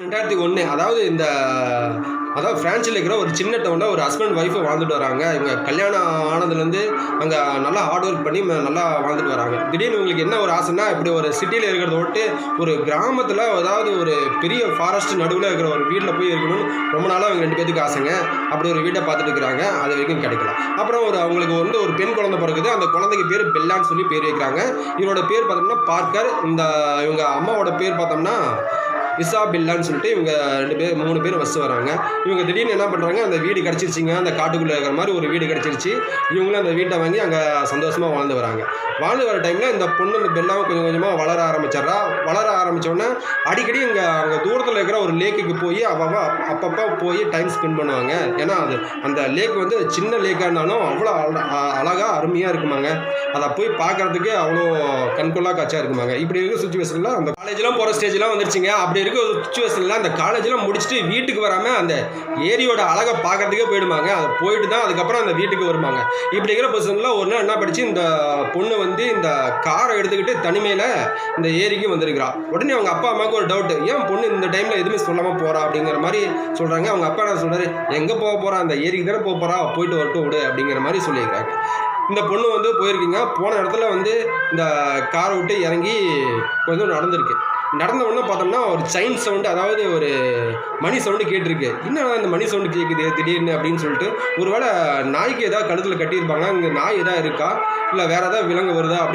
ரெண்டாயிரத்தி ஒன்று அதாவது இந்த அதாவது ஃப்ரான்ஸில் இருக்கிற ஒரு சின்ன டவுனில் ஒரு ஹஸ்பண்ட் ஒய்ஃபு வாழ்ந்துட்டு வராங்க. இவங்க கல்யாணம் ஆனதுலேருந்து அங்கே நல்லா ஹார்ட் ஒர்க் பண்ணி நல்லா வாழ்ந்துட்டு வராங்க. திடீர்னு உங்களுக்கு என்ன ஒரு ஆசைன்னா இப்படி ஒரு சிட்டியில் இருக்கிறத விட்டு ஒரு கிராமத்தில் அதாவது ஒரு பெரிய ஃபாரஸ்ட் நடுவில் இருக்கிற ஒரு வீட்டில் போய் இருக்கணும்னு ரொம்ப நாளாக அவங்க ரெண்டு பேத்துக்கு ஆசைங்க. அப்படி ஒரு வீட்டை பார்த்துட்டு இருக்கிறாங்க. அது வரைக்கும் கிடைக்கல. அப்புறம் ஒரு அவங்களுக்கு வந்து ஒரு பெண் குழந்தை பிறகுது அந்த குழந்தைக்கு பேர் பெல்லான்னு சொல்லி பேர் வைக்கிறாங்க. இவரோட பேர் பார்த்தோம்னா பார்க்கர். இந்த இவங்க அம்மாவோட பேர் பார்த்தோம்னா விசா பில்லான்னு சொல்லிட்டு இவங்க ரெண்டு பேர் மூணு பேர் வச்சு வராங்க. இவங்க திடீர்னு என்ன பண்ணுறாங்க அந்த வீடு கிடச்சிருச்சிங்க. அந்த காட்டுக்குள்ளே இருக்கிற மாதிரி ஒரு வீடு கிடச்சிருச்சு. இவங்களும் அந்த வீட்டை வாங்கி அங்கே சந்தோஷமாக வாழ்ந்து வராங்க. வாழ்ந்து வர டைமில் இந்த பொண்ணு இந்த பெல்லாவும் கொஞ்சம் கொஞ்சமாக வளர ஆரம்பிச்சிட்றா. வளர ஆரம்பித்தோடனே அடிக்கடி இங்கே அவங்க தூரத்தில் இருக்கிற ஒரு லேக்குக்கு போய் அவ்வளோ அப்பப்போ போய் டைம் ஸ்பெண்ட் பண்ணுவாங்க. ஏன்னா அது அந்த லேக் வந்து சின்ன லேக்காக இருந்தாலும் அவ்வளோ அழகாக அருமையாக இருக்குமாங்க. அதை போய் பார்க்கறதுக்கு அவ்வளோ கண்கொள்ளா காட்சியாக இருக்குமாங்க. இப்படி இருக்கிற சுச்சுவேஷனில் அந்த காலேஜ்லாம் போகிற ஸ்டேஜ்லாம் வந்துருச்சுங்க. அப்படி இருக்க சுச்சுவேஷனில் அந்த காலேஜெலாம் முடிச்சுட்டு வீட்டுக்கு வராமல் அந்த ஏரியோட அழகை பார்க்கறதுக்கே போயிடுமாங்க. அது போயிட்டு தான் அதுக்கப்புறம் அந்த வீட்டுக்கு வருவாங்க இப்படி இருக்கிற பொசிஷனில் ஒரு நாள் என்ன படித்து இந்த பொண்ணு வந்து இந்த காரை எடுத்துக்கிட்டு தனிமையில் இந்த ஏரிக்கு வந்திருக்கிறா. உடனே அவங்க அப்பா அம்மாவுக்கு ஒரு டவுட்டு ஏன் பொண்ணு இந்த டைமில் எதுவுமே சொல்லாமல் போகிறா அப்படிங்கிற மாதிரி சொல்கிறாங்க அவங்க அப்பா என்ன சொல்கிறாரு எங்கே போக போகிறா அந்த ஏரிக்கு தானே போக போகிறா போயிட்டு வரட்டும் விடு அப்படிங்கிற மாதிரி சொல்லியிருக்காங்க இந்த பொண்ணு வந்து போயிருக்கீங்க. போன இடத்துல வந்து இந்த காரை விட்டு இறங்கி கொஞ்சம் நடந்திருக்கு. நடந்த உடனே பார்த்தோம்னா ஒரு சைன் சவுண்டு அதாவது ஒரு மணி சவுண்டு கேட்டிருக்கு. என்ன இந்த மணி சவுண்டு கேட்குது திடீர்னு அப்படின்னு சொல்லிட்டு ஒருவேளை நாய்க்கு ஏதாவது கழுத்தில் கட்டியிருப்பாங்க இங்கே நாய் எதாவது இருக்கா? இல்லை வேறு ஏதாவது விலங்கு வருதா? அப்படி